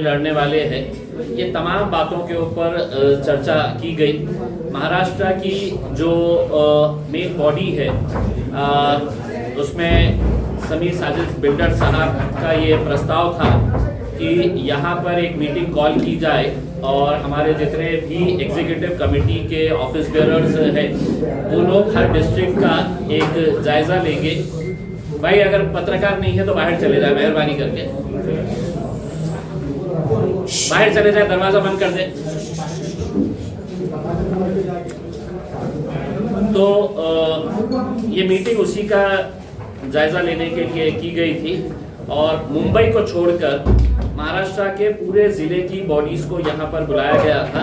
लड़ने वाले हैं। ये तमाम बातों के ऊपर चर्चा की गई। महाराष्ट्र की जो मेन बॉडी है अ, उसमें समीर साजिद बिल्डर साहब का ये प्रस्ताव था कि यहाँ पर एक मीटिंग कॉल की जाए और हमारे जितने भी एग्जीक्यूटिव कमेटी के ऑफ़िस बेयरर्स हैं वो लोग हर डिस्ट्रिक्ट का एक जायजा लेंगे। भाई अगर पत्रकार नहीं है तो बाहर चले जाए मेहरबानी करके। बाहर चले जाए, दरवाज़ा बंद कर दे। तो ये मीटिंग उसी का जायजा लेने के लिए की गई थी और मुंबई को छोड़कर महाराष्ट्र के पूरे ज़िले की बॉडीज को यहाँ पर बुलाया गया था।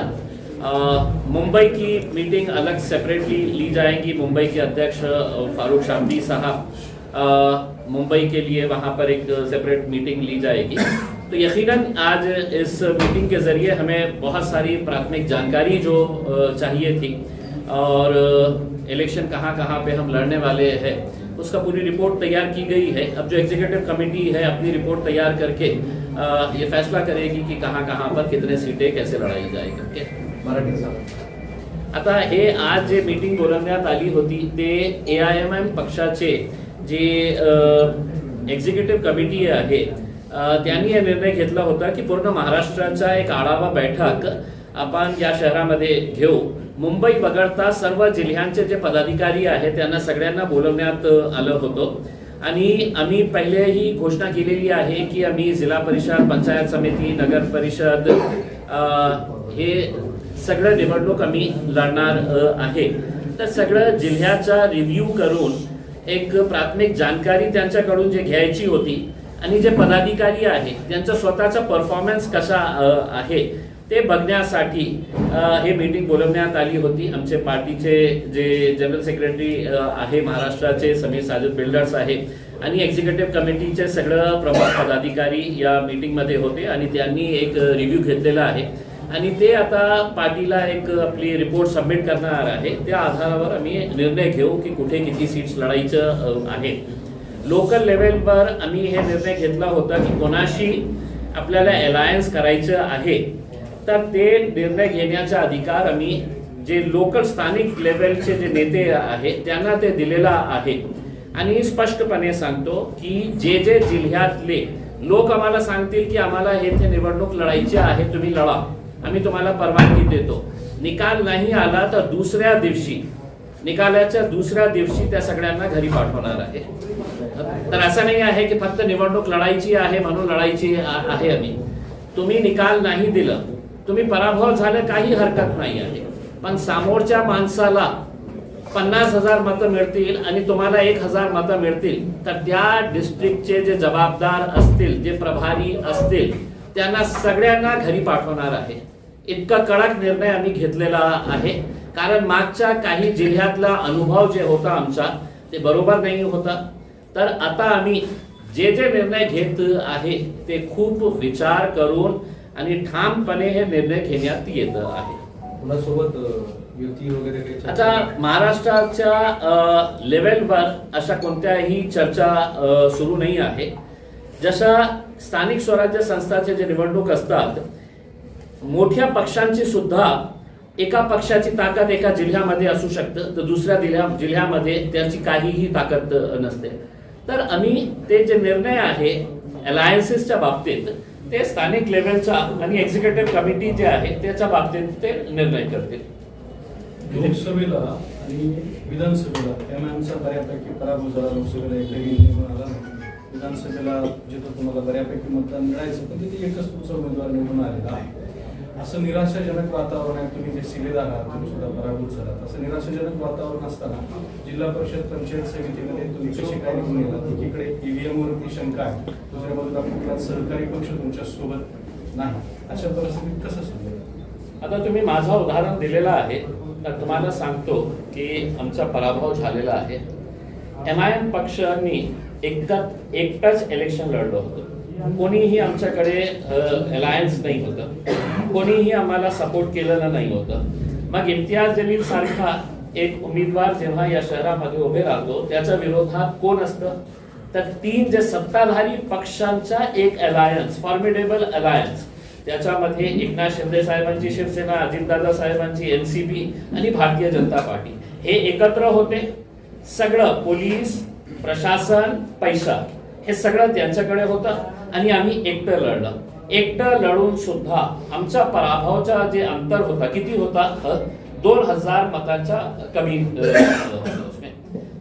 मुंबई की मीटिंग अलग सेपरेटली ली जाएगी। मुंबई के अध्यक्ष फारूक शाब्दी साहब मुंबई के लिए वहाँ पर एक सेपरेट मीटिंग ली जाएगी। तो यकीनन आज इस मीटिंग के ज़रिए हमें बहुत सारी प्राथमिक जानकारी जो चाहिए थी। और इलेक्शन कहाँ कहाँ पे हम लड़ने वाले हैं उसका पूरी रिपोर्ट तैयार की गई है। अब जो एग्जीक्यूटिव कमेटी है अपनी रिपोर्ट तैयार करके ये फैसला करेगी कि कहाँ कहाँ पर कितने सीटें कैसे लड़ाई जाए करके मराठी आता हे आज जे मीटिंग बोलवण्यात आली होती ते ए आय एम एम पक्षाचे जे एक्झिक्युटिव्ह कमिटी आहे अ, त्यांनी हे निर्णय घेतला होता की पूर्ण महाराष्ट्राचा एक आढावा बैठक आपण या शहरामध्ये घेऊ. मुंबई वगळता सर्व जिल्ह्यांचे जे पदाधिकारी आहेत त्यांना सगळ्यांना बोलवण्यात आलं होतं. आणि आम्ही पहिले ही घोषणा केलेली आहे की आम्ही जिल्हा परिषद पंचायत समिती नगर परिषद हे सगळं निवडणूक आम्ही लढणार आहे. तर सगळं जिल्ह्याचा रिव्ह्यू करून एक प्राथमिक जानकारी त्यांच्याकडून जे घ्यायची होती आणि जे पदाधिकारी आहे त्यांचा स्वतःचा परफॉर्मन्स कसा आहे ते बघण्यासाठी हे मीटिंग बोलवण्यात आली होती. आमचे पार्टीचे जे जनरल सेक्रेटरी आहे महाराष्ट्राचे समीर साजद बिल्डर्स आहे आणि एक्झिक्युटिव्ह कमिटीचे सगळं प्रमुख पदाधिकारी या मीटिंगमध्ये होते आणि त्यांनी एक रिव्ह्यू घेतलेला आहे. आणि ते आता पार्टीला एक आपली रिपोर्ट सबमिट करणार आहे. त्या आधारावर आम्ही निर्णय घेऊ की कुठे किती सीट्स लढायचं आहे. लोकल लेवलवर आम्ही हे निर्णय घेतला होता की कोणाशी आपल्याला अलायन्स करायचं आहे. तर ते निर्णय घेण्याचा अधिकार आम्ही जे लोकल स्थानिक लेवलचे जे नेते आहेत त्यांना ते दिलेला आहे. आणि स्पष्टपणे सांगतो की जे जे जिल्ह्यातले लोक आम्हाला सांगतील की आम्हाला येथे निवडणूक लढायची आहे तुम्ही लढा. आम्ही तुम्हाला परवानगी देतो. निकाल नाही आला तर दुसऱ्या दिवशी निकालाच्या दुसऱ्या दिवशी त्या सगळ्यांना घरी पाठवणार आहे. तर असं नाही आहे की फक्त निवडणूक लढायची आहे म्हणून लढायची आहे आम्ही. तुम्ही निकाल नाही दिलं तुम्ही पराभव झालं काही हरकत नाही आहे. पण समोरच्या माणसाला पन्नास हजार मतं मिळतील आणि तुम्हाला एक हजार मतं मिळतील तर त्या डिस्ट्रिक्टचे जे जबाबदार असतील जे प्रभारी असतील त्यांना सगळ्यांना घरी पाठवणार आहे. इतका कडक निर्णय आम्ही घेतलेला आहे. कारण मागच्या काही जिल्ह्यातला अनुभव जे होता आमचा ते बरोबर नाही होता. तर आता आम्ही जे जे निर्णय घेत आहे ते खूप विचार करून आणि ठामपणे हे निर्णय घेण्यात येत आहे? आता महाराष्ट्राच्या लेवलवर अशा कोणत्याही चर्चा सुरू नाही आहे. जशा स्थानिक स्वराज्य संस्थाचे जे निवडणूक असतात मोठ्या पक्षांची सुद्धा एका पक्षाची ताकद एका जिल्ह्यामध्ये असू शकतं तर दुसऱ्या जिल्ह्या जिल्ह्यामध्ये त्याची काहीही ताकद नसते. तर आम्ही ते जे निर्णय आहे अलायन्सेसच्या बाबतीत ते स्थानिक लेवलच्या आणि एक्झिक्युटिव्ह कमिटी जे आहे त्याच्या बाबतीत ते निर्णय करतील. लोकसभेला आणि विधानसभेला एम आयएमचा बऱ्यापैकी पराभव झाला लोकसभेला एकही निवडून आला. विधानसभेला जिथं तुम्हाला बऱ्यापैकी मतदान मिळायचं पण तिथे एकच तुमचा उमेदवार निवडून आलेला आहे. असं निराशाजनक वातावरण आहे. तुम्ही जे सिलेदार आहात तुम्ही सुद्धा पराभूत झालात. असं निराशाजनक वातावरण असताना जिल्हा परिषद पंचायत समितीमध्ये तुम्ही कशी काय निघून गेलात एकीकडे ईव्हीएम वरती शंका आहे. दुसऱ्या बाजूला कुठला सहकारी पक्ष तुमच्यासोबत नाही. अशा परिस्थितीत कसं समजेल? आता तुम्ही माझं उदाहरण दिलेलं आहे. तर तुम्हाला सांगतो की आमचा पराभव झालेला आहे. एम आय एम पक्षांनी एकदा एकटाच इलेक्शन लढलं होतं. कोणीही आमच्याकडे अलायन्स नाही होतं. कोणीही आम्हाला सपोर्ट केलेलं नाही होतं. मग इम्तियाज जलील सारखा एक उमेदवार जेव्हा या शहरामध्ये उभे राहतो त्याच्या विरोधात कोण असतं? तर तीन जे सत्ताधारी पक्षांचा एक अलायन्स फॉर्मिडेबल अलायन्स त्याच्यामध्ये एकनाथ शिंदे साहेबांची शिवसेना अजितदादा साहेबांची पी आणि भारतीय जनता पार्टी. हे एकत्र होते. सगळं पोलीस प्रशासन पैसा हे सगळं त्यांच्याकडे होतं आणि आम्ही एकटं लढलं. एकटं लढून सुद्धा आमचा पराभवाचा जे अंतर होता किती होता? दोन हजार मतांच्या कमी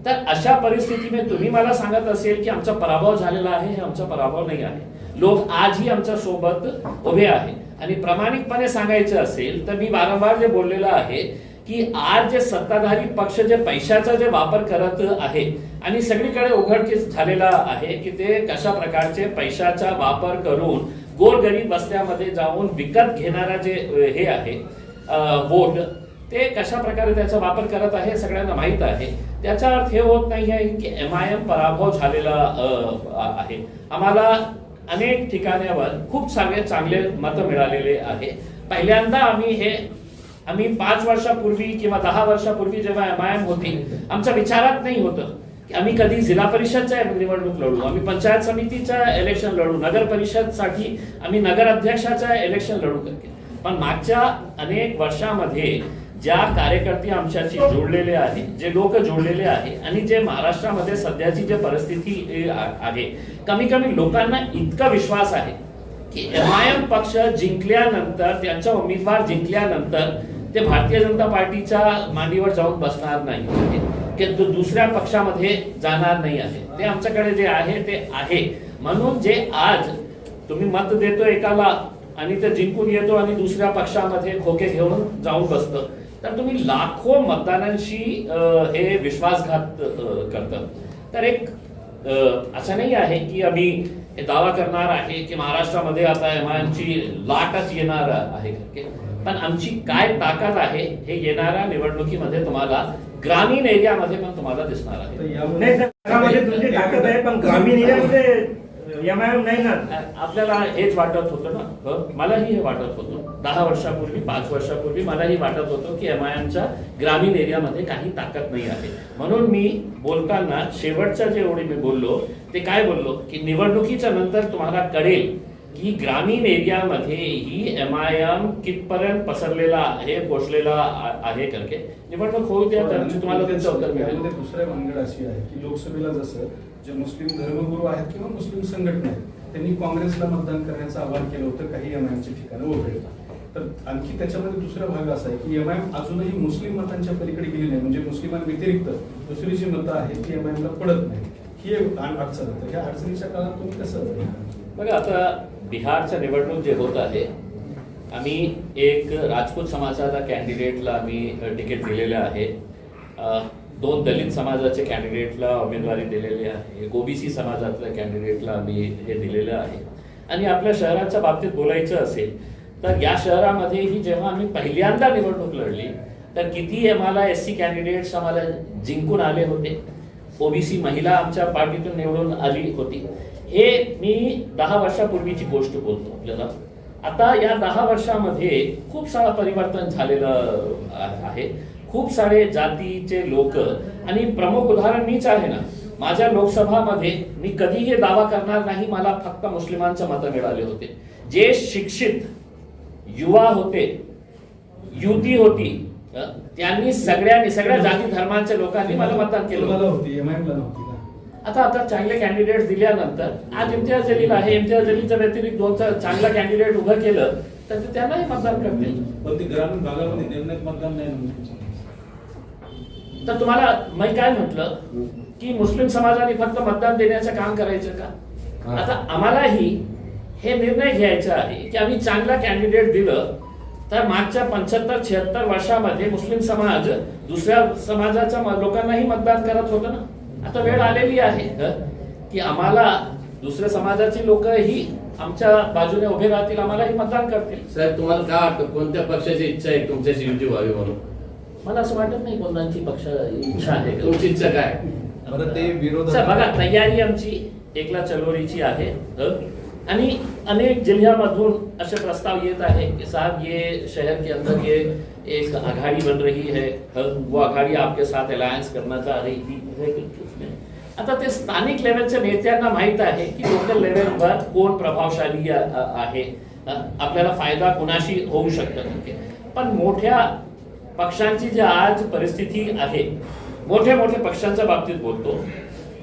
तर अशा परिस्थिती में तुम्ही मला सांगत असेल की आमचा पराभव झालेला आहे हे आमचा पराभव नाही आहे. लोक आजही आमच्यासोबत उभे आहे. आणि प्रामाणिकपणे सांगायचं असेल तर मी वारंवार जे बोललेलं आहे की आज जे सत्ताधारी पक्ष जे पैशाचा जे वापर करत आहे आणि सगळीकडे उघडकीस झालेला आहे की ते कशा प्रकारचे पैशाचा वापर करून गोरगरीब वस्त्यामध्ये जाऊन विकत घेणारा जे हे आहे वोट ते कशा प्रकारे त्याचा वापर करत आहे सगळ्यांना माहीत आहे. त्याचा अर्थ हे होत नाही आहे की एम आय एम पराभव झालेला आहे. आम्हाला अनेक ठिकाण्यावर खूप सारे चांगले मतं मिळालेले आहे. पहिल्यांदा आम्ही हे आम्ही पाच वर्षापूर्वी किंवा दहा वर्षापूर्वी जेव्हा एम आय एम होती आमच्या विचारात नाही होतं. आम्ही कधी जिल्हा परिषदच्या निवडणूक लढू. आम्ही पंचायत समितीच्या इलेक्शन लढू. नगर परिषदसाठी आम्ही नगर अध्यक्षाच्या इलेक्शन लढू पण मागच्या अनेक वर्षामध्ये ज्या कार्यकर्ते आमच्याशी जोडलेले आहे जे लोक जोडलेले आहे आणि जे महाराष्ट्रामध्ये सध्याची जे परिस्थिती आहे कमी कमी लोकांना इतका विश्वास आहे की एम आय एम पक्ष जिंकल्यानंतर त्यांचा उमेदवार जिंकल्यानंतर ते भारतीय जनता पार्टीच्या मांडीवर जाऊन बसणार नाही. म्हणजे की दुसऱ्या पक्षामध्ये जाणार नाही आहे. ते आमच्याकडे जे आहे ते आहे. म्हणून जे आज तुम्ही मत देतो एकाला आणि ते जिंकून येतो आणि दुसऱ्या पक्षामध्ये खोके घेऊन जाऊन बसतं तर तुम्ही लाखो मतदारांशी हे विश्वासघात करतं तर एक असं नाही आहे की आम्ही दावा करणार आहे की महाराष्ट्रामध्ये आता एमआयएमची लाटच येणार आहे. पण आमची काय ताकद आहे हे येणाऱ्या निवडणुकीमध्ये तुम्हाला ग्रामीण एरियामध्ये पण तुम्हाला दिसणार आहे. ताकद पण ग्रामीण नाही ना? आपल्याला हेच वाटत होतं ना? मलाही हे वाटत होतं. दहा वर्षापूर्वी पाच वर्षापूर्वी मलाही वाटत होतं की एम आय एमच्या ग्रामीण एरियामध्ये काही ताकद नाही आहे. म्हणून मी बोलताना शेवटच्या जे ओळी मी बोललो ते काय बोललो? की निवडणुकीच्या नंतर तुम्हाला कळेल की ग्रामीण एरियामध्ये ही एम आय एम कितपर्यंत पसरलेला आहे पोचलेला आहे करके? निवडणूक होऊ द्या त्यांची तुम्हाला त्यांचं उत्तर मिळेल. दुसऱ्या भानगड अशी आहे की लोकसभेला जसं जे मुस्लिम धर्मगुरू आहेत किंवा मुस्लिम संघटना आहेत त्यांनी काँग्रेसला मतदान करण्याचं आवाहन केलं होतं काही एमआयएमची ठिकाणं वगळता. तर आणखी त्याच्यामध्ये दुसरा भाग असा आहे की एमआयएम अजूनही मुस्लिम मतांच्या पलीकडे गेली नाही म्हणजे मुस्लिमांव्यतिरिक्त दुसरी जी मतं आहेत ती एमआयएमला पडत नाही ही अडचण ह्या अडचणीच्या काळात तुम्ही कसं बघा आता बिहारच्या निवडणूक जे होत आहे आम्ही एक राजपूत समाजाला कॅन्डिडेटला आम्ही तिकीट दिलेलं आहे. दोन दलित समाजाचे कॅन्डिडेटला उमेदवारी दिलेली आहे. ओबीसी समाजातल्या कॅन्डिडेटला आम्ही हे दिलेलं आहे. आणि आपल्या शहराच्या बाबतीत बोलायचं असेल तर या शहरामध्येही जेव्हा आम्ही पहिल्यांदा निवडणूक लढली तर किती आम्हाला एस सी कॅन्डिडेट्स आम्हाला जिंकून आले होते. ओबीसी महिला आमच्या पार्टीतून निवडून आली होती. हे मी दहा वर्षापूर्वीची गोष्ट बोलतो आपल्याला. आता या दहा वर्षामध्ये खूप सारं परिवर्तन झालेलं आहे. खूप सारे जातीचे लोक आणि प्रमुख उदाहरण मीच आहे ना. माझ्या लोकसभामध्ये मी कधीही दावा करणार नाही मला फक्त मुस्लिमांचं मतं मिळाले होते. जे शिक्षित युवा होते युती होती त्यांनी सगळ्यांनी सगळ्या जाती धर्मांच्या लोकांनी मला मतदान केलं होती. आता आता चांगले कॅन्डिडेट दिल्यानंतर आज इम्तियाज जलील आहे इम्तियाज जलीलच्या व्यतिरिक्त दोन चार चांगला कॅन्डिडेट उभं केलं तर ते त्यांनाही मतदान करतील. पण ती ग्रामीण भागामध्ये निर्णय मतदान नाही तर तुम्हाला मी काय म्हटलं की मुस्लिम समाजाने फक्त मतदान देण्याचं काम करायचं का? हा. आता आम्हालाही हे निर्णय घ्यायचा आहे की आम्ही चांगला कॅन्डिडेट दिलं तर मागच्या पंच्याहत्तर छिहत्तर वर्षामध्ये मुस्लिम समाज दुसऱ्या समाजाच्या लोकांनाही मतदान करत होतं ना? आता वेळ आलेली आहे हं, की आम्हाला दुसऱ्या समाजाची लोकही आमच्या बाजूने उभे राहतील आम्हालाही मतदान करतील साहेब तुम्हाला काय वाटतं कोणत्या पक्षाची इच्छा आहे तुमच्याशी युती व्हावी म्हणून मला असं वाटत नाही कोणाची पक्ष इच्छा आहे तुमची इच्छा काय बरं ते विरोध सर बघा तयारी आमची एकला चलोरीची आहे हं? आणि अनेक जिल्ह्यामधून असे प्रस्ताव येत आहे कि साहब ये शहर के अंदर ये एक आघाड़ी बन रही है हं? वो आघाड़ी आपके साथ अलायंस करना चाह रही है उसमें आता ते स्थानिक लेवलच्या नेत्यांना माहीत आहे की लोकल लेवलवर कोण प्रभावशाली आहे. आपल्याला फायदा कुणाशी होऊ शकतो पण मोठ्या पक्षांची जी आज परिस्थिती आहे मोठ्या मोठ्या पक्षांच्या बाबतीत बोलतो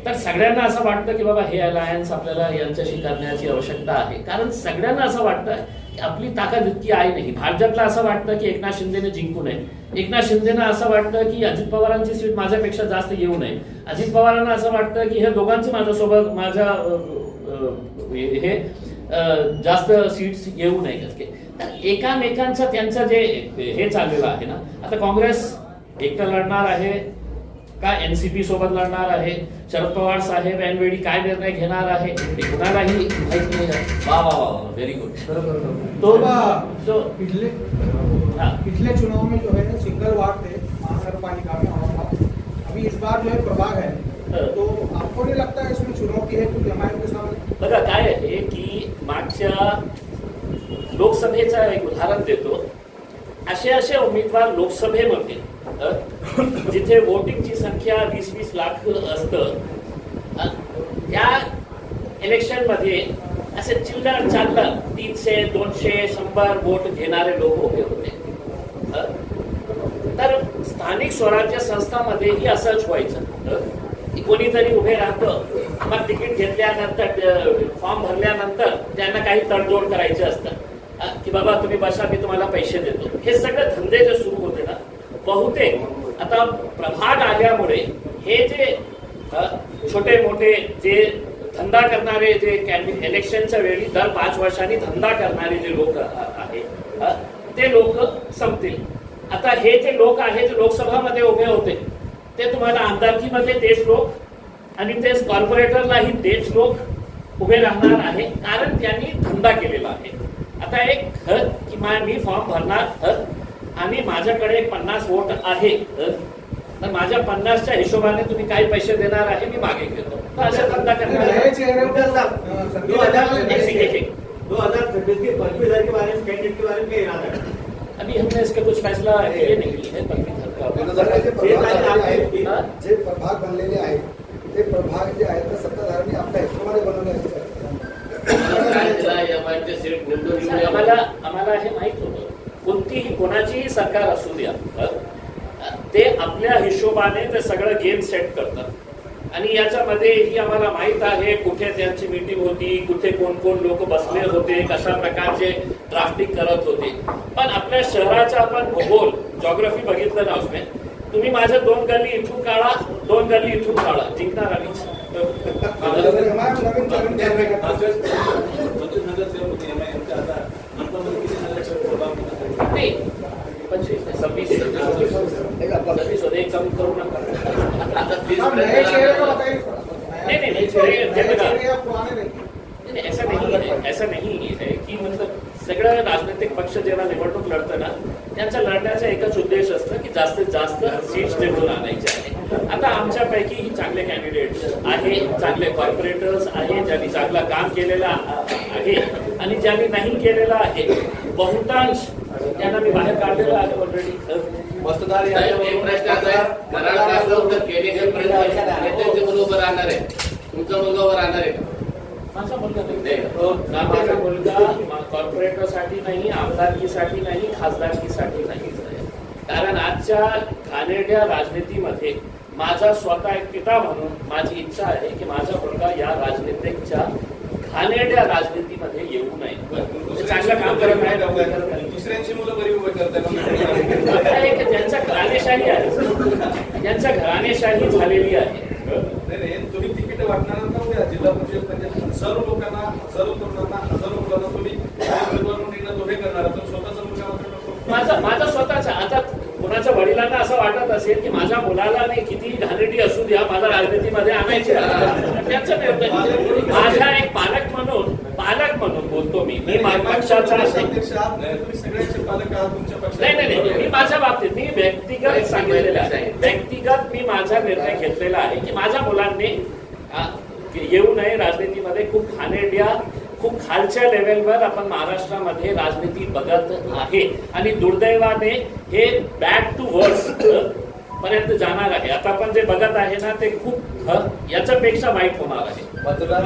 तर सगळ्यांना असं वाटतं की बाबा हे अलायन्स आपल्याला यांच्याशी करण्याची आवश्यकता आहे. कारण सगळ्यांना असं वाटतं आपली ताकद इतकी आहे नाही. भाजपला असं वाटतं की एकनाथ शिंदेने जिंकू नये. एकनाथ शिंदेना असं वाटतं की अजित पवारांची सीट माझ्यापेक्षा जास्त येऊ नये. अजित पवारांना असं वाटतं की हे दोघांची माझ्यासोबत माझ्या हे जास्त सीट्स येऊ नये तर एकामेकांचं त्यांचं जे हे चाललेलं आहे ना. आता काँग्रेस एकटं लढणार आहे का? एन सी पी सोबत लढणार आहे? शरद पवार साहेब ऐनवेळी काय निर्णय घेणार आहे ते कुणालाही माहीत नाही. वा वा वा व्हेरी गुड तो बा- तो पिछले हाँ। पिछले चुनाव में जो है सिंगल वार्ड थे महानगर पालिका में और था। अभी इस बार जो है प्रभाग है। तो आपको नहीं लगता है इसमें चुनौती है क्योंकि हमारे के सामने बघा काय आहे की मागच्या लोकसभेचं एक उदाहरण देतो असे असे उमेदवार लोकसभेमध्ये जिथे वोटिंगची संख्या वीस वीस लाख असतं या त्या इलेक्शनमध्ये असे चिल्लर चाललं तीनशे दोनशे शंभर वोट घेणारे लोक उभे होते. तर स्थानिक स्वराज्य संस्थामध्येही असंच व्हायचं. कोणीतरी उभे राहतं मग तिकीट घेतल्यानंतर फॉर्म भरल्यानंतर त्यांना काही तडजोड करायचे असतं. की बाबा तुम्ही बसा मी तुम्हाला पैसे देतो. हे सगळे धंदे जे सुरू बहुतेक आता प्रभाग आल्यामुळे हे जे छोटे मोठे जे धंदा करणारे जे कॅन्डिडेट इलेक्शनच्या वेळी दर पाच वर्षांनी धंदा करणारे जे लोक आहेत ते लोक संपतील. आता हे जे लोक आहेत लोकसभामध्ये उभे होते ते तुम्हाला आमदारकीमध्ये तेच लोक आणि तेच कॉर्पोरेटरलाही तेच लोक उभे राहणार आहे कारण त्यांनी धंदा केलेला आहे. आता एक हं, की मी फॉर्म भरणार आणि माझ्याकडे पन्नास वोट आहे. तर माझ्या पन्नासच्या हिशोबाने तुम्ही काही पैसे देणार आहे मी मागे घेतो. अशा धंदा करणार को अ, संदीप एक सेकंड, एक अध्याय- सेकंड। दो हजार छब्बीस के पदवीधर के बारे में कैंडिडेट के बारे में क्या इरादा है अभी हमने इसका कुछ फैसला ये नहीं लिया है पदवीधर का जे प्रभाग बनलेले आहेत, ते प्रभाग जे आहेत ते सत्ताधाऱ्यांनी आपल्या हिशोबाने बनवले आहेत. आम्हाला आम्हाला हे माहीत होतं. कोणतीही कोणाचीही सरकार असू द्या हं? ते आपल्या हिशोबाने ते सगळं गेम सेट करतात आणि याच्यामध्येही आम्हाला माहीत आहे कुठे त्यांची मीटिंग होती कुठे कोण कोण लोक बसले होते कशा प्रकारचे ड्राफ्टिंग करत होते पण आपल्या शहराचा आपण भूगोल जॉग्रफी बघितलं ना उसने तुम्ही माझ्या दोन गल्ली इथून काढा दोन गल्ली इथून काढा जिंकणार आम्हीच नवीन नवीन नवीन कारवाई करतात. पंचवीस नगरसेवक होते MIM चे आता मनपामध्ये किती नगरसेवक प्रभाग होते? नाही पंचवीस नाही, सव्वीस सव्वीस होते एक कमी करू नका आता तीस आप नए पर्यंत चेहरे को आला. बताइए नहीं, नहीं, नहीं, चेहरे चेहरे- नए चेहरे- चेहरे या पुराने नहीं नाही, नाही, ऐसा नहीं. है ऐसा नहीं है की मतलब सगळं राजनैतिक पक्ष जेव्हा निवडणूक लढतं ना त्यांचा लढण्याचा एकच उद्देश असतं की जास्तीत जास्त सीट्स निवडून आणायचे आहे. आता आमच्यापैकी ही चांगले कॅन्डिडेट्स आहे चांगले कॉर्पोरेटर्स आहे ज्यांनी चांगलं काम केलेलं आहे आणि ज्यांनी नाही केलेलं आहे बहुतांश त्यांना मी बाहेर काढलेलं आहे ऑलरेडी मतदार एक प्रश्न उभं राहणार आहे. तुमचा मुलगा राहणार आहे. माझा मुलगा कॉर्पोरेटरसाठी नाही आमदारकीसाठी नाही खासदारकीसाठी नाही. कारण आजच्या घाणेरड्या राजनीतीमध्ये माझा स्वतः एक पिता म्हणून माझी इच्छा आहे की माझा मुलगा या राजनीतिकच्या घाणेरड्या राजनीतीमध्ये येऊ नये. चांगलं काम करत आहे. दुसऱ्यांची मुलं बरी उभे करतात ज्यांच्या घराणेशाही आहे. ज्यांच्या घराणेशाही झालेली आहे. तुम्ही तिकीट वाटणार उद्या जिल्हा परिषद पंचायत हजारो लोकांना हजारो तरुणांना हजारो मुलांना तुम्ही करणार स्वतःचा मुलगा. माझा माझा स्वतःचा. आता कोणाच्या वडिलांना असं वाटत असेल की माझ्या मुलाला नाही किती घाणेरडी असू द्या मला राजनीतीमध्ये आणायचे. त्यांचा माझा एक पालक म्हणून पालक म्हणून बोलतो मी. मी पक्षाचा नाही तुम्ही सगळ्यांचे पालक आहात तुमच्या नाही नाही नाही. मी माझ्या बाबतीत मी व्यक्तिगत सांगितलेलं आहे. व्यक्तिगत मी माझा निर्णय घेतलेला आहे की माझ्या मुलांनी नये राजनीतीमध्ये खूप घाणेरड्या खूप खालच्या लेवलवर आपण महाराष्ट्रामध्ये राजनीती बघत आहे. आणि दुर्दैवाने हे बॅक टू वर्ड्स पर्यंत जाणार आहे. आता आपण जे बघत आहे ना ते खूप याच्यापेक्षा वाईट होणार आहे. मतदार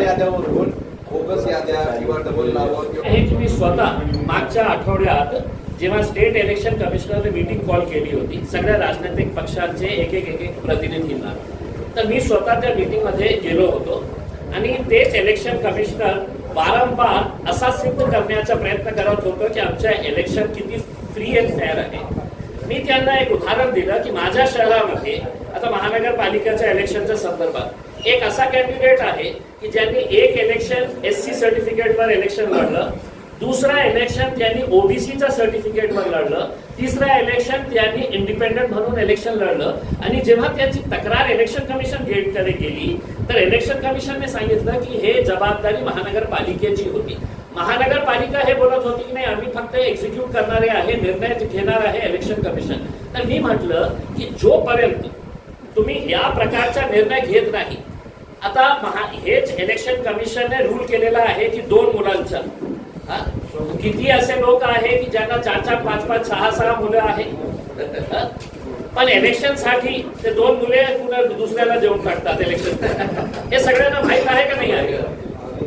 याद्यावरून बोगस याद्या किंवा डबल नावं हे मी स्वतः मागच्या आठवड्यात जेव्हा स्टेट इलेक्शन कमिशनरने मीटिंग कॉल केली होती सगळ्या राजनैतिक पक्षांचे एक एक एक एक प्रतिनिधींना. तर मी स्वतः त्या मीटिंगमध्ये गेलो होतो. आणि तेच इलेक्शन कमिशनर वारंवार असा सिद्ध करण्याचा प्रयत्न करत होतो की आमच्या इलेक्शन किती फ्री अँड फेअर आहे. मी त्यांना एक उदाहरण दिलं की माझ्या शहरामध्ये आता महानगरपालिकेच्या इलेक्शनच्या संदर्भात एक असा कॅन्डिडेट आहे की ज्यांनी एक इलेक्शन एस सी सर्टिफिकेटवर इलेक्शन लढलं दुसरा इलेक्शन त्यांनी ओबीसीच्या सर्टिफिकेटवर लढलं तिसरा इलेक्शन त्यांनी इंडिपेंडंट म्हणून इलेक्शन लढलं. आणि जेव्हा त्याची तक्रार इलेक्शन कमिशन गेटकडे केली तर इलेक्शन कमिशनने सांगितलं की हे जबाबदारी महानगरपालिकेची होती. महानगरपालिका हे बोलत होती की नाही आम्ही फक्त एक्झिक्यूट करणारे आहे निर्णय घेणार आहे इलेक्शन कमिशन तर मी म्हटलं की जोपर्यंत तुम्ही या प्रकारचा निर्णय घेत नाही आता महा हेच इलेक्शन कमिशनने रूल केलेला आहे की दोन मुलांचा. हा? किती असे लोक आहे की ज्यांना चार चार पाच पाच सहा सहा मुलं आहेत? पण इलेक्शनसाठी ते दोन मुले दुसऱ्याला जेवण टाकतात इलेक्शन हे सगळ्यांना माहीत आहे का नाही? आहे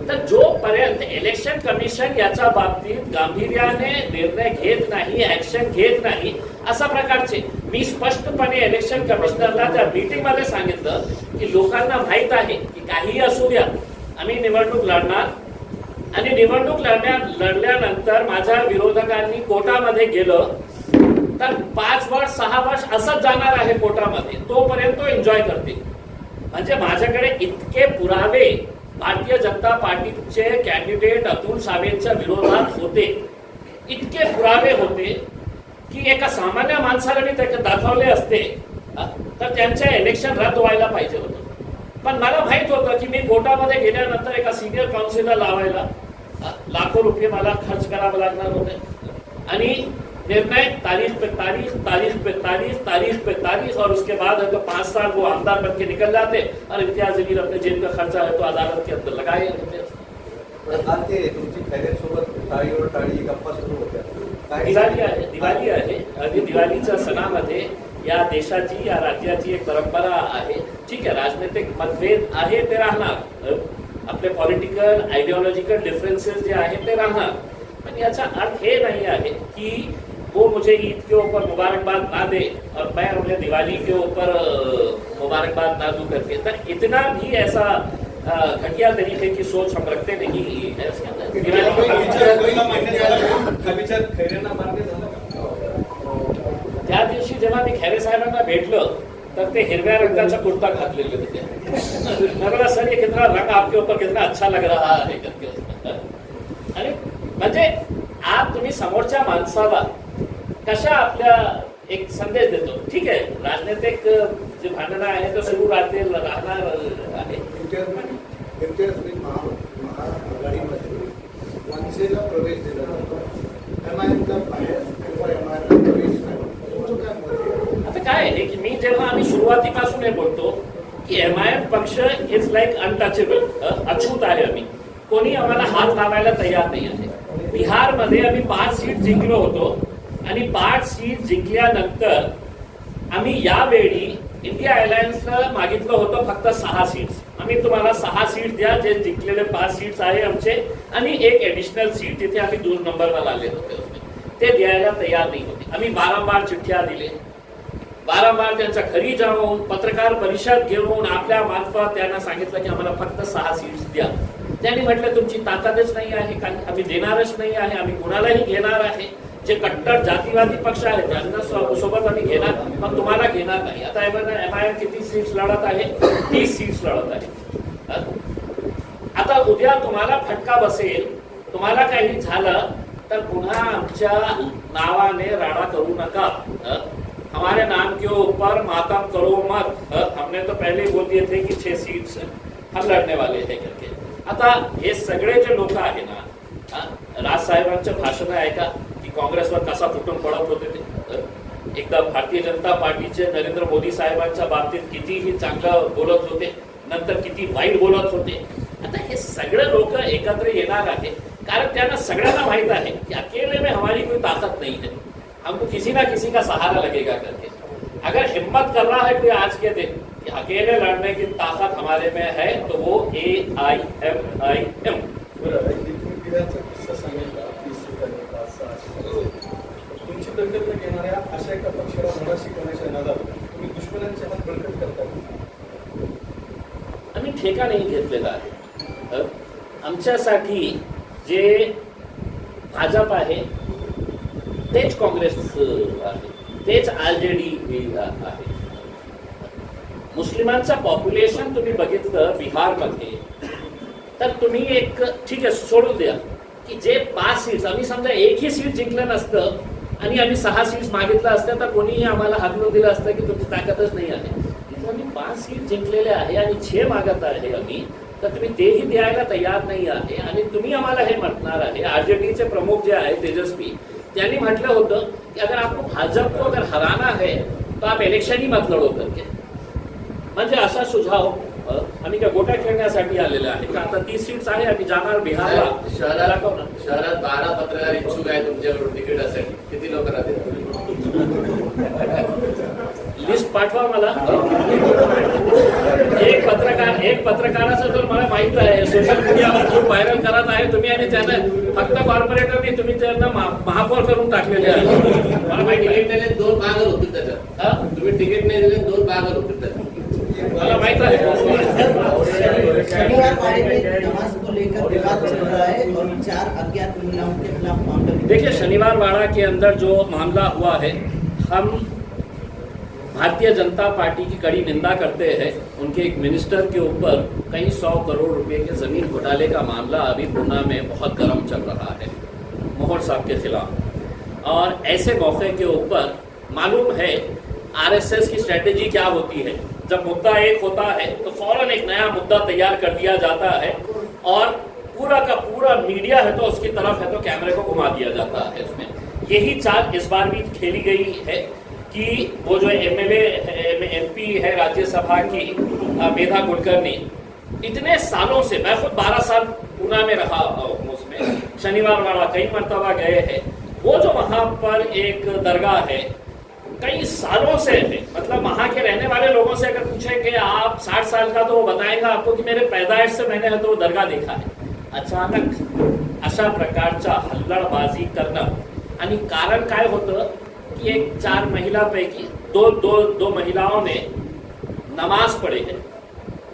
तर जोपर्यंत इलेक्शन कमिशन याच्या बाबतीत गांभीर्याने निर्णय घेत नाही ऍक्शन घेत नाही अशा प्रकारचे मी स्पष्टपणे इलेक्शन कमिशनरला त्या मीटिंगमध्ये सांगितलं की लोकांना माहीत आहे की काहीही असू द्या आम्ही निवडणूक लढणार आणि निवडणूक लढण्या लढल्यानंतर माझ्या विरोधकांनी कोर्टामध्ये गेलं तर पाच वर्ष सहा वर्ष असंच जाणार आहे कोर्टामध्ये तोपर्यंत तो एन्जॉय करते म्हणजे माझ्याकडे इतके पुरावे भारतीय जनता पार्टीचे कॅन्डिडेट अतुल सावेंच्या विरोधात होते. इतके पुरावे होते की एका सामान्य माणसाला मी त्याच्यात दाखवले असते. तर त्यांचे इलेक्शन रद्द व्हायला पाहिजे होतं. पण मला माहीत होतं की मी कोर्टामध्ये गेल्यानंतर एका सिनियर काउन्सिलर लावायला लाखो रुपये मला खर्च करावे लागणार होते. आणि निर्णय तारीख पे तारीख तारीख पे तारीख तारीख पे तारीख और उसके बाद है तो पाँच साल वो आमदार बन के निकल जाते और इम्तियाज़ जलील अपने जेब का खर्चा है तो अदालत के अंदर लगाए दिवाळी आहे दिवाळी दिवाळीच्या सणामध्ये या देशाची या राज्याची एक परंपरा आहे. ठीक आहे राजनैतिक मतभेद आहे ते राहणार. आपले पॉलिटिकल आयडियोलॉजिकल डिफरेंसेस जे आहेत ते राहणार पण याचा अर्थ हे नाही आहे की वो मुझे ईद के ऊपर मुबारकबाद ना दे और मैं उन्हें दिवाली के ऊपर मुबारकबाद ना दूँ करके तर इतना भी ऐसा घटिया तरीके की सोच हम रखते नहीं है हा? हा त्या दिवशी जेव्हा मी खैरे साहेबांना भेटलो तर ते हिरव्या रंगाचा कुर्ता घातलेले होते मैं बोला सर ये कितना रंग आपके ऊपर कितना अच्छा लग रहा है करके। आणि म्हणजे आज तुम्ही समोरच्या माणसाला कशा आपल्या एक संदेश देतो? ठीक आहे राजनैतिक जे भांडणं आहे तो सुरू राहते राहणार आहे. इम्तियाज महा मनसेला प्रवेश दिला जातो एम आय एमचा बाहेर किंवा एम आय प्रवेश आता काय आहे की मी जेव्हा आम्ही सुरुवातीपासून हे बोलतो एम आय एम पक्ष इज लाईक अनटचेबल अछूत आहे आम्ही. कोणी आम्हाला हात लावायला तयार नाही आहे. बिहारमध्ये आम्ही पाच सीट जिंकलो होतो आणि पाच सीट जिंकल्यानंतर आम्ही यावेळी इंडिया अलायन्सला मागितलं होतं फक्त सहा सीट्स. आम्ही तुम्हाला सहा सीट द्या जे जिंकलेले पाच सीट्स आहे आमचे आणि एक ॲडिशनल सीट तिथे आम्ही दोन नंबरला आले होते. ते द्यायला तयार नाही होते. आम्ही वारंवार चिठ्ठ्या दिले. वारंवार त्यांचा घरी जाऊन पत्रकार परिषद घेऊन आपल्या मार्फत त्यांना सांगितलं की आम्हाला फक्त सहा सीट्स द्या. त्यांनी म्हटलं तुमची ताकदच नाही आहे कारण आम्ही देणारच नाही आहे आम्ही कुणालाही घेणार आहे. जे कट्टर जातीवादी पक्ष आहेत त्यांना सोबत आम्ही घेणार पण तुम्हाला घेणार नाही. आता एम आय एम किती सीट्स लढत आहे? तीस सीट्स लढत आहे. आता उद्या तुम्हाला फटका बसेल तुम्हाला काही झालं तर पुन्हा आमच्या नावाने राडा करू नका. हमारे नाम के ऊपर मातम करो मत। हमने तो पहले बोल दिए थे कि छह सीट्स हम लड़ने वाले हैं करके। आता हे सगळे जे लोक आहे ना राज साहेबांच्या भाषण ऐका की काँग्रेसवर कसा फुटून पडत होते ते। एकदा भारतीय जनता पार्टीचे नरेंद्र मोदी साहेबांच्या बाबतीत कितीही चांगलं बोलत होते नंतर किती वाईट बोलत होते। आता हे सगळे लोक एकत्र येणार आहे कारण त्यांना सगळ्यांना माहीत आहे की अकेले में हमारी कोई ताकत नाही आहे। हमको किसी ना किसी का सहारा लगेगा करके। अगर हिम्मत कर रहा है कोई आज के दिन कि अकेले लड़ने की ताकत हमारे में है तो वो ए आई एम आई एम. तुमची दखल न घेणाऱ्या अशा एका पक्षाला मराठी शिकवण्याच्या नादात तुम्ही दुश्मनांचे हात बळकट करता आम्ही ठेका नाही घेतलेला आहे. आमच्यासाठी जे भाजप आहे तेच काँग्रेस आहे. तेच आर जे डी आहे. मुस्लिमांचं पॉप्युलेशन तुम्ही बघितलं बिहारमध्ये. तर तुम्ही एक ठीक आहे सोडून द्या. की जे पाच सीट्स आम्ही समजा एकही सीट जिंकलं नसतं आणि आम्ही सहा सीट्स मागितलं असतं तर कोणीही आम्हाला हाकलून दिलं असतं की तुमची ताकदच नाही आहे. तिथं आम्ही पाच सीट जिंकलेले आहे आणि छे मागत आहे आम्ही तर तुम्ही तेही द्यायला तयार नाही आहे आणि तुम्ही आम्हाला हे म्हटणार आहे. आरजेडीचे प्रमुख जे आहे तेजस्वी त्यांनी म्हटलं होतं की अगर आपको भाजप को अगर हराना है तो आप इलेक्शन ही मत लढो करके। म्हणजे असा सुझाव आम्ही काय गोट्या खेळण्यासाठी आलेले आहे. का आता तीस सीट्स आहे आम्ही जाणार बिहारला? ना. शहरात बारा पत्रकार इच्छुक आहे तुमच्याकडून तिकिटासाठी किती लोक राहतील? पाठवा मला. एक पत्रकार एक पत्रकाराचं तर मला माहीत आहे. सोशल मीडियावर खूप व्हायरल करत आहे. तुम्ही आणि त्यांना फक्त कॉर्पोरेटरने तुम्ही त्यांना महा- महापौर करून टाकलेले आहे. मला माहिती तिकीट आहे. नाही दिले दोन पागल होतील त्याच्यात. हा? तुम्ही तिकीट नाही दिले दोन पागल होतील त्याच्यात. मला माहीत आहे. शनिवार वाड़े में नमाज को लेकर विवाद चल रहा है और चार अज्ञात महिलाओं के खिलाफ मामला भी- देखिए शनिवार वाड़ा के अंदर जो मामला हुआ है हम भारतीय जनता पार्टी की कड़ी निंदा करते हैं। उनके एक मिनिस्टर के ऊपर कई सौ करोड़ रुपए के ज़मीन घोटाले का मामला अभी पूना में बहुत गर्म चल रहा है मोहर साहब के खिलाफ। और ऐसे मौके के ऊपर मालूम है, आरएसएस की स्ट्रेटेजी क्या होती है? जब मुद्दा एक होता है तो फ़ौरन एक नया मुद्दा तैयार कर दिया जाता है और पूरा का पूरा मीडिया है तो उसकी तरफ़ है तो कैमरे को घुमा दिया जाता है इसमें यही चाल इस बार भी खेली गई है। कि वो जो एमएलए एमपी है राज्यसभा की मेधा कुलकर्णी, इतने सालों से, मैं खुद 12 साल पूना में रहा उसमें, शनिवार वाला कई मरतबा गए हैं, वो जो वहाँ पर एक दरगाह है, कई सालों से है मतलब वहाँ के रहने वाले लोगों से अगर पूछे कि आप साठ साल का तो वो बताएगा आपको कि मेरे पैदाइश से मैंने तो दरगाह देखा है। अचानक अशा प्रकारच्या हल्लडबाजी करणं आणि कारण काय होतं? एक चार महिलापैकी दो दो दो महिलाओं ने नमाज़ पढ़े है।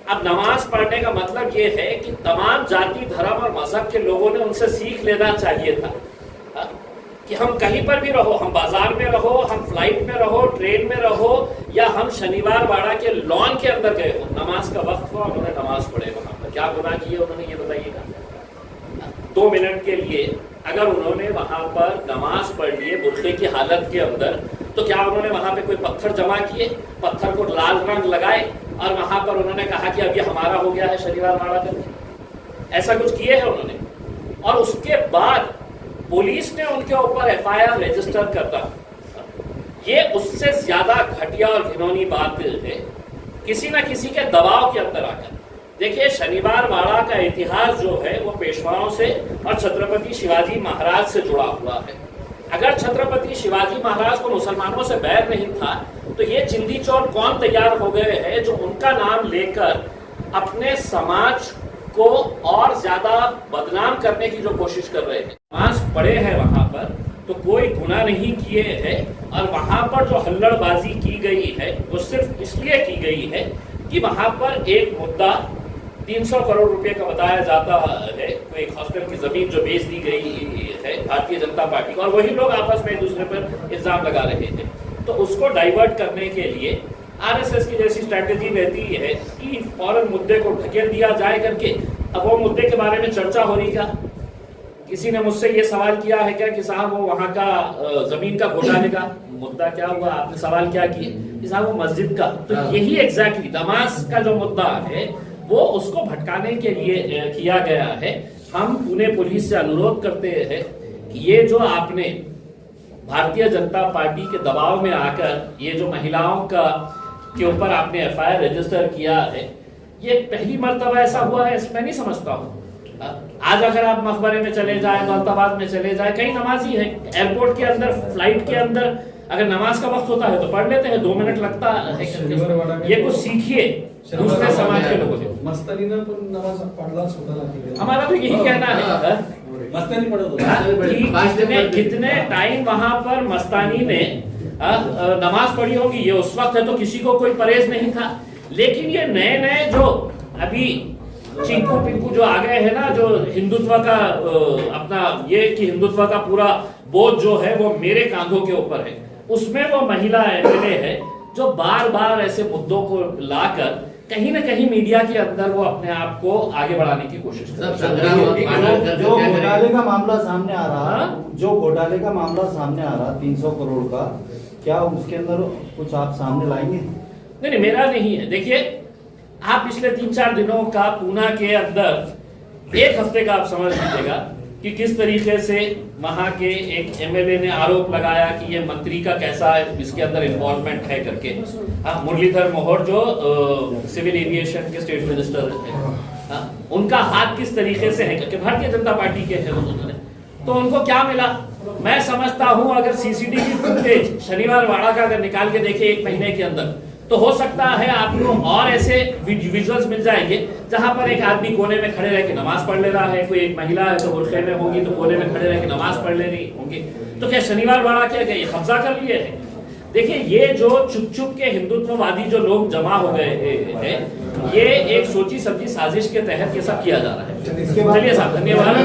अब नमाज़ पढ़ने का मतलब ये है कि तमाम जाति, धर्म और मज़हब के लोगों ने उनसे सीख लेना चाहिए था। हाँ? कि हम कहीं पर भी रहो, हम बाज़ार में रहो, हम फ़्लाइट में रहो, ट्रेन में रहो, या हम शनिवार वाड़ा के लॉन के अंदर गए हो। नमाज़ का वक्त हुआ, उन्होंने नमाज़ पढ़े वहाँ पर। क्या गुनाह किए उन्होंने, ये बताइएगा। दो मिनट के लिए अगर उन्होंने वहाँ पर नमाज़ पढ़ लिए बुरखे की हालत के अंदर तो क्या उन्होंने वहाँ पे कोई पत्थर जमा किए? पत्थर को लाल रंग लगाए और वहाँ पर उन्होंने कहा कि ये हमारा हो गया है शनिवार वाड़ा करके ऐसा कुछ किए है उन्होंने? और उसके बाद पुलिस ने उनके ऊपर एफआईआर रजिस्टर करता ये उससे ज़्यादा घटिया और घिनौनी बात है, किसी ना किसी के दबाव के अंदर आकर। देखिए, शनिवार वाड़ा का इतिहास जो है, वो पेशवाओं से और छत्रपति शिवाजी महाराज से जुड़ा हुआ है। अगर छत्रपति शिवाजी महाराज को मुसलमानों से बैर नहीं था तो ये चिंदी चौर कौन तैयार हो गए हैं जो उनका नाम लेकर अपने समाज को और ज़्यादा बदनाम करने की जो कोशिश कर रहे हैं। नमाज़ पड़े हैं वहाँ पर तो कोई गुना नहीं किए हैं और वहाँ पर जो हल्लड़बाजी की गई है, वो सिर्फ़ इसलिए की गई है कि वहाँ पर एक मुद्दा 300 करोड़ रुपए का बताया जाता है। कोई एक हॉस्टल की ज़मीन जो बेच दी गई है भारतीय जनता पार्टी को और वही लोग आपस में एक दूसरे पर इल्ज़ाम लगा रहे थे। तो उसको डाइवर्ट करने के लिए आरएसएस की जैसी स्ट्रैटेजी रहती है कि फ़ौरन मुद्दे को ढकेल दिया जाए करके। अब वो मुद्दे के बारे में चर्चा हो रही क्या? किसी ने मुझसे ये सवाल किया है क्या कि साहब वो वहाँ का ज़मीन का घोटाले का मुद्दा क्या हुआ? आपने सवाल क्या किया? कि साहब वो मस्जिद का। तो हाँ। यही एग्जैक्टली नमाज़ का जो मुद्दा है वो उसको भटकाने के लिए किया गया है। हम पुणे पुलिस से अनुरोध करते हैं कि ये जो आपने भारतीय जनता पार्टी के दबाव में आकर ये जो महिलाओं का के ऊपर आपने एफआईआर रजिस्टर किया है ये पहली मर्तबा ऐसा हुआ है मैं नहीं समझता हूँ। आज अगर आप मकबरे में चले जाए दौलताबाद में चले जाए कई नमाजी है एयरपोर्ट के अंदर फ़्लाइट के अंदर अगर नमाज़ का वक्त होता है तो पढ़ लेते हैं दो मिनट लगता है ये कुछ सीखिए। दूसरे समाज के लोगों से। मस्तानीनं पण नमाज़ पडलाच होता ना तिकडे. हमारा तो यही कहना है। हाँ? मस्तानी पडत होता. हाँ, कि कितने कितने टाइम वहाँ पर मस्तानी ने हाँ, अ, नमाज़ पढ़ी होगी। ये उस वक्त है तो किसी को कोई परहेज नहीं था। लेकिन ये नए नए जो अभी चिंकू पिंकू जो आ गए हैं ना जो हिंदुत्व का अ, अपना ये कि हिंदुत्व का पूरा बोझ जो है वो मेरे कांधों के ऊपर है। उसमें वो महिला एमएलए है जो बार बार ऐसे मुद्दों को लाकर कहीं ना कहीं मीडिया के अंदर वो अपने आप को आगे बढ़ाने की कोशिश है। जो घोटाले का मामला सामने आ रहा हाँ? जो घोटाले का मामला सामने आ रहा तीन सौ करोड़ का क्या उसके अंदर कुछ आप सामने लाएँगे नहीं नहीं मेरा नहीं है देखिए आप पिछले तीन चार दिनों का पूना के अंदर एक हफ़्ते का आप समझ लीजिएगा कि किस तरीके से वहाँ के एक एमएलए ने आरोप लगाया कि ये मंत्री का कैसा इसके अंदर इन्वॉल्वमेंट है करके। हाँ मुरलीधर मोहर जो सिविल एविएशन के स्टेट मिनिस्टर है। हाँ, उनका हाथ किस तरीके से है? करके भारतीय जनता पार्टी के हैं उन्होंने। तो उनको क्या मिला? मैं समझता हूँ अगर सीसीटीवी फुटेज शनिवार वाड़ा का अगर निकाल के देखे एक महीने के अंदर तो हो सकता है आपको और ऐसे विजुअल्स मिल जाएँगे जहाँ पर एक आदमी कोने में खड़े रह के नमाज़ पढ़ ले रहा है कोई एक महिला है तो बुरखे में होगी तो कोने में खड़े रह के नमाज़ पढ़ ले रही होंगी। तो क्या शनिवार वाड़ा क्या क्या ये कब्जा कर लिए है? देखिए ये जो चुप चुप के हिंदुत्ववादी जो लोग जमा हो गए हैं ये एक सोची समझी साजिश के तहत ये सब किया जा रहा है। चलिए साहब धन्यवाद।